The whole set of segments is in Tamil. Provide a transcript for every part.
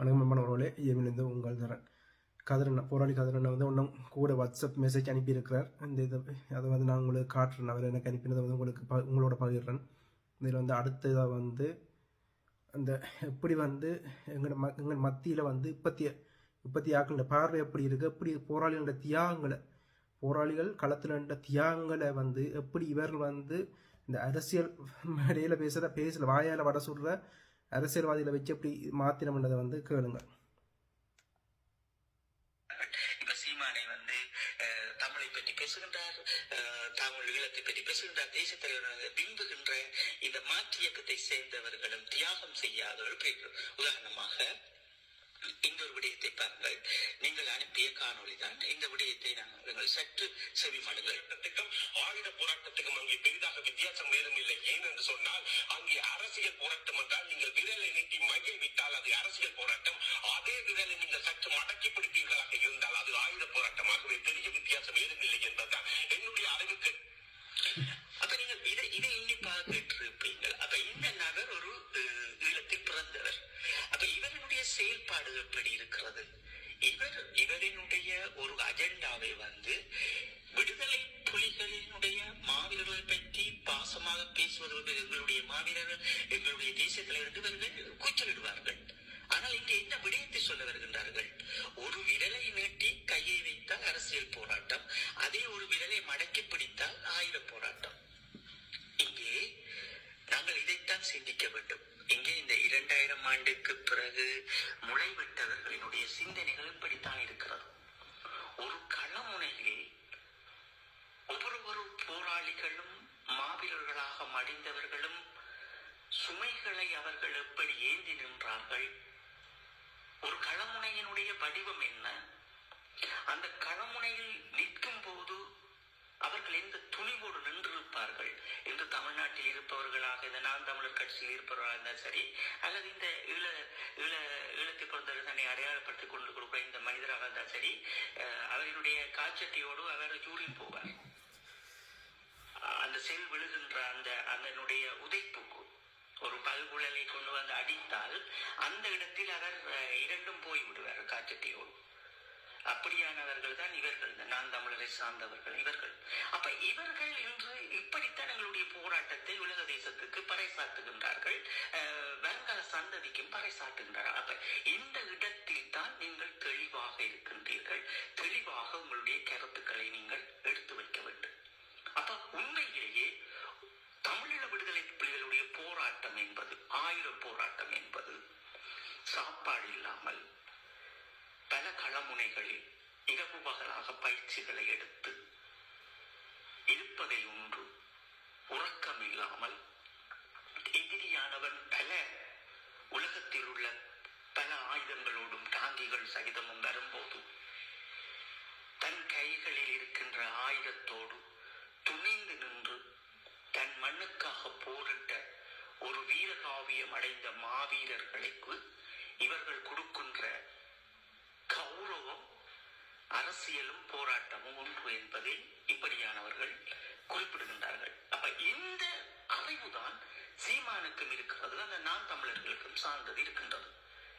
வணக்கம் மாணவர்களே இயமிலிருந்து உங்கள் தரன் கதிரண்ணா போராளி கதிரண்ணா வந்து ஒன்றும் கூட வாட்ஸ்அப் மெசேஜ் அனுப்பியிருக்கிறார். இந்த இதை அதை வந்து நான் உங்களுக்கு காட்டுறேன். அவர் எனக்கு அனுப்பினதை வந்து உங்களுக்கு ப உங்களோட பகிர்றேன். இதில் வந்து அடுத்ததாக வந்து அந்த எப்படி வந்து எங்களோட ம எங்கள் மத்தியில் வந்து இப்பத்திய இப்பத்தி ஆக்களோட பார்வை எப்படி இருக்குது எப்படி போராளிகளோட தியாகங்களை போராளிகள் களத்தில் நின்ற தியாகங்களை வந்து எப்படி இவர்கள் வந்து இந்த அரசியல் மேடையில் பேசுகிற பேசல வாயால் வட சொல்கிற அரசியல்வாதிகளை வச்சு எப்படி மாத்திரம்ன்றதை வந்து கேளுங்க. சீமானை வந்து தமிழை பற்றி பேசுகின்றார் தமிழ் ஈழத்தை பற்றி பேசுகின்றார் தலைவராக இந்த மாற்று இயக்கத்தை சேர்ந்தவர்களும் தியாகம் செய்யாதவர்கள் உதாரணமாக இந்த ஒரு விடயத்தை பாருங்கள். நீங்கள் அனுப்பிய காணொலி தான் இந்த விடயத்தை நாங்கள் சற்று செவிமடுங்கள். ஒரு அஜெண்டாவை வந்து விடுதலை புலிகளினுடைய மாவீரர்களை பற்றி பாசமாக பேசுவதற்கு எங்களுடைய மாவீரர்கள் எங்களுடைய தேசிய தலைவர் இவர்கள் கூச்சலிடுவார்கள். ஆனால் இங்கே என்ன விடயத்தை சொல்ல வருகின்றார்கள்? ஒரு விரலை நீட்டி கையை வைத்தால் அரசியல் போராட்டம் அதே ஒரு விரலை மடக்கி பிடித்தால் ஆயுத போராட்டம். இங்கே நாங்கள் இதைத்தான் சிந்திக்க வேண்டும். இங்கே இந்த இரண்டாயிரம் ஆண்டுக்கு பிறகு முளைவிட்டவர்களினுடைய சிந்தனைகள் இப்படித்தான் இருக்கிறது. ஒரு களமுனையில் ஒவ்வொரு போராளிகளும் மாவீரர்களாக மடிந்தவர்களும் சுமைகளை அவர்கள் எப்படி ஏந்தி நின்றார்கள்? ஒரு களமுனையினுடைய வடிவம் என்ன? அந்த களமுனையில் நிற்கும் போது அவர்கள் எந்த துணிவோடு நின்றிருப்பார்கள்? என்று தமிழ்நாட்டில் இருப்பவர்களாக இந்த நான் தமிழர் கட்சியில் இருப்பவர்களாக இருந்தால் சரி அல்லது இந்த ஈழ ஈழ ஈழத்தை பொறுத்தவரை தன்னை அடையாளப்படுத்திக் கொண்டு கொடுக்கிற இந்த மனிதராக இருந்தால் சரி அவருடைய அவரினுடைய அவர் ஜூரில் போவார். அந்த செல் விழுகின்ற அந்த அதனுடைய உதைப்புக்கு ஒரு பல்குழலை கொண்டு வந்து அடித்தால் அந்த இடத்தில் அவர் இரண்டும் போய் விடுவார் காச்சட்டியோடு அப்படியானவர்கள் தான் இவர்கள். நான் தமிழரை சார்ந்தவர்கள் இவர்கள். அப்ப இவர்கள் இன்று இப்படித்தான் எங்களுடைய போராட்டத்தை உலக தேசத்துக்கு பறைசாட்டுகின்றார்கள் வருங்கால சந்ததிக்கும் பறைசாட்டுகின்றார்கள் அப்ப இந்த இடத்தில் தான் நீங்கள் தெளிவாக இருக்கின்றீர்கள். தெளிவாக உங்களுடைய கருத்துக்களை நீங்கள் எடுத்து வைக்க வேண்டும். அப்ப உண்மையிலேயே தமிழீழ விடுதலை புலிகளுடைய போராட்டம் என்பது ஆயுத போராட்டம் என்பது சாப்பாடு இல்லாமல் பழமுனைகளில் இரவு பகலாக பயிற்சிகளை எடுத்து இருப்பதை உண்டு உறக்கம் இல்லாமல் எதிரியானவன் பல உலகத்தில் உள்ள பல ஆயுதங்களோடும் டாங்கிகள் சகிதமும் வரும்போது தன் கைகளில் இருக்கின்ற ஆயுதத்தோடு துணிந்து நின்று தன் மண்ணுக்காக போரிட்ட ஒரு வீரகாவியம் அடைந்த மாவீரர்களுக்கு இவர்கள் கொடுக்கின்ற அரசியலும் போராட்டமும் ஒன்று என்பதை இப்படியானவர்கள் குறிப்பிடுகின்றார்கள். அப்ப இந்த அறிவுதான் சீமானுக்கும் இருக்கிறது அந்த நான் தமிழர்களுக்கும் சார்ந்தது இருக்கின்றது.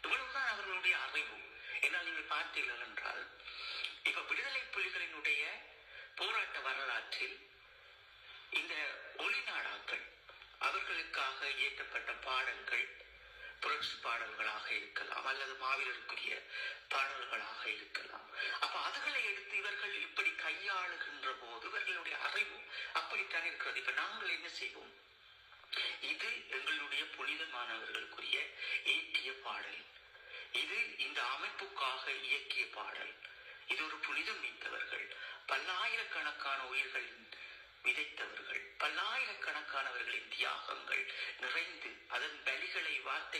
இவ்வளவுதான் அவர்களுடைய அறிவு. என்னால் நீங்கள் பார்த்தீர்கள் என்றால் இப்ப விடுதலை புலிகளினுடைய போராட்ட வரலாற்றில் இந்த ஒளிநாடாக்கள் அவர்களுக்காக இயற்றப்பட்ட பாடல்கள் புரட்சி பாடல்களாக இருக்கலாம் அல்லது மாவீரருக்குரிய பாடல்களாக இருக்கலாம். அப்ப அதுகளை எடுத்து இவர்கள் இப்படி கையாளுகின்ற போது இவர்களுடைய அறிவு அப்படித்தான் இருக்கிறது. இப்ப நாங்கள் என்ன செய்வோம்? இது எங்களுடைய புனிதமானவர்களுக்குரிய ஏற்றிய பாடல். இது இந்த அமைப்புக்காக இயக்கிய பாடல். இது ஒரு புனிதம் மீட்டவர்கள் பல்லாயிரக்கணக்கான உயிர்களின் விதைத்தவர்கள் பல்லாயிரக்கணக்கானவர்களின் தியாகங்கள்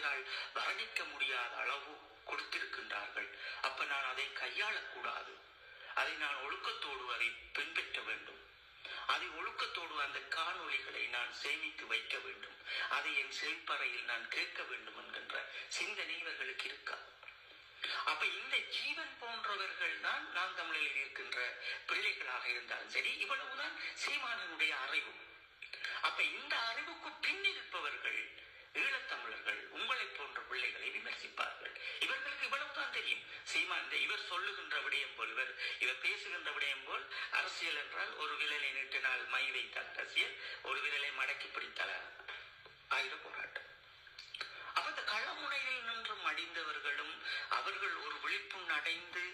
பலிகளை வர்ணிக்க முடியாத அளவு கொடுத்திருக்கின்றார்கள். அப்ப நான் அதை கையாளக்கூடாது. அதை நான் ஒழுக்கத்தோடு அதை பின்பற்ற வேண்டும். அதை ஒழுக்கத்தோடு அந்த காணொளிகளை நான் சேமித்து வைக்க வேண்டும். அதை என் செல்பறையில் நான் கேட்க வேண்டும் என்கின்ற சிந்தனை இவர்களுக்கு இருக்காது அப்ப இந்த ஜீவன் போன்றவர்கள் தான் நாம் தமிழில் இருக்கின்ற பிள்ளைகளாக இருந்தாலும் சரி இவ்வளவுதான் சீமானனுடைய அறிவு. அப்ப இந்த அறிவுக்கு பின் இருப்பவர்கள் ஈழத்தமிழர்கள் உங்களை போன்ற பிள்ளைகளை விமர்சிப்பார்கள். இவர்களுக்கு இவ்வளவு தான் தெரியும். சீமான் இவர் சொல்லுகின்ற விடயம் போல் இவர் இவர் பேசுகின்ற விடயம் போல் அரசியல் என்றால் ஒரு விரலை நீட்டினால் மை வைத்தால் அரசியல் ஒரு விரலை மடக்கி பிடித்தால் ஆயுத போராட்டம். அப்ப இந்த களமுனையில் நின்று மடிந்தவர்களும் அவர்கள் ஒரு விழிப்புண் அடைந்து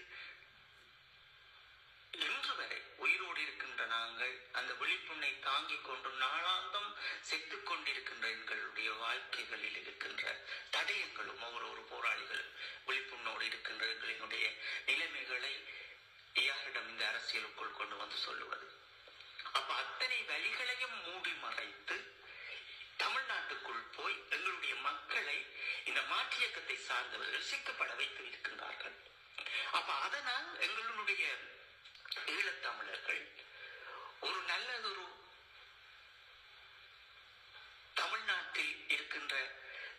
இன்று வரை உயிரோடு இருக்கின்ற நாங்கள் அந்த விழிப்புண்ணை தாங்கிக் கொண்டு நாளாந்தம் செத்துக் கொண்டிருக்கின்ற எங்களுடைய வாழ்க்கைகளில் இருக்கின்ற தடயங்களும் ஒவ்வொரு போராளிகளும் விழிப்புண்ணோடு இருக்கின்ற எங்களினுடைய நிலைமைகளை யாரிடம் இந்த அரசியலுக்குள் கொண்டு வந்து சொல்லுவது? அப்ப அத்தனை வழிகளையும் மூடி மறைத்து தமிழ்நாட்டுக்குள் போய் எங்களுடைய மக்களை இந்த மாற்று இயக்கத்தை சார்ந்தவர்கள் சிக்கப்பட வைத்து இருக்கின்றார்கள். அப்ப அதனால் எங்களுடைய ஈழத்தமிழர்கள். ஒரு நல்லதொரு தமிழ்நாட்டில் இருக்கின்ற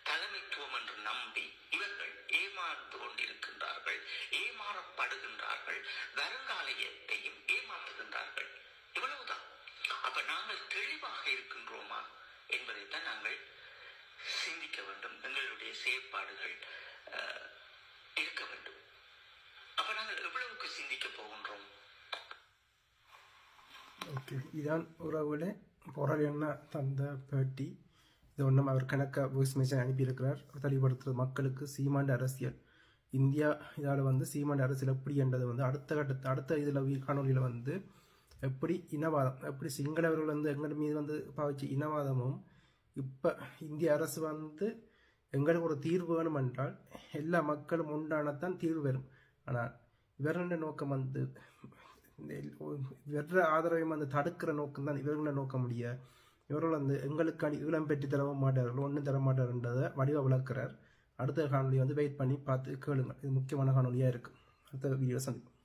தலைமைத்துவம் என்று நம்பி இவர்கள் ஏமாந்து கொண்டிருக்கின்றார்கள் ஏமாறப்படுகின்றார்கள் வருங்காலத்தையும் ஏமாற்றுகின்றார்கள். இவ்வளவுதான். அப்ப நாங்கள் தெளிவாக இருக்கின்றோமா என்பதைத்தான் நாங்கள் சிந்திக்க வேண்டும். எங்களுடைய செயற்பாடுகள் அஹ், இருக்க வேண்டும். அப்ப நாங்கள் எவ்வளவுக்கு சிந்திக்க போகின்றோம்? ஓகே இதான் உறவுல பொருள் என்ன தந்த பேட்டி இது ஒன்றும் அவர் கணக்க வாய்ஸ் மெசேஜ் அனுப்பியிருக்கிறார் தெளிவுபடுத்துறது மக்களுக்கு சீமாண்ட அரசியல் இந்தியா இதால் வந்து சீமாண்ட அரசியல் எப்படி என்றது வந்து அடுத்த கட்ட அடுத்த இதில் காணொலியில் வந்து எப்படி இனவாதம் எப்படி சிங்களவர்கள் வந்து எங்கள் மீது வந்து பாவிச்சு இனவாதமும் இப்போ இந்திய அரசு வந்து எங்களுக்கு ஒரு தீர்வு வேணும் என்றால் எல்லா மக்களும் உண்டானத்தான் தீர்வு வரும் ஆனால் இவர்கள நோக்கம் வந்து வெற்ற ஆதரவையும் அந்த தடுக்கிற நோக்கம் தான் இவர்களை நோக்க முடிய. இவர்கள் வந்து எங்களுக்கு ஈழம் பெற்று தரவும் மாட்டார்கள் ஒன்றும் தர மாட்டார்ன்றதை வடிவ விளக்குறார். அடுத்த காணொலி வந்து வெயிட் பண்ணி பார்த்து கேளுங்க இது முக்கியமான காணொலியாக இருக்குது அடுத்த வீடியோ சந்திப்போம்.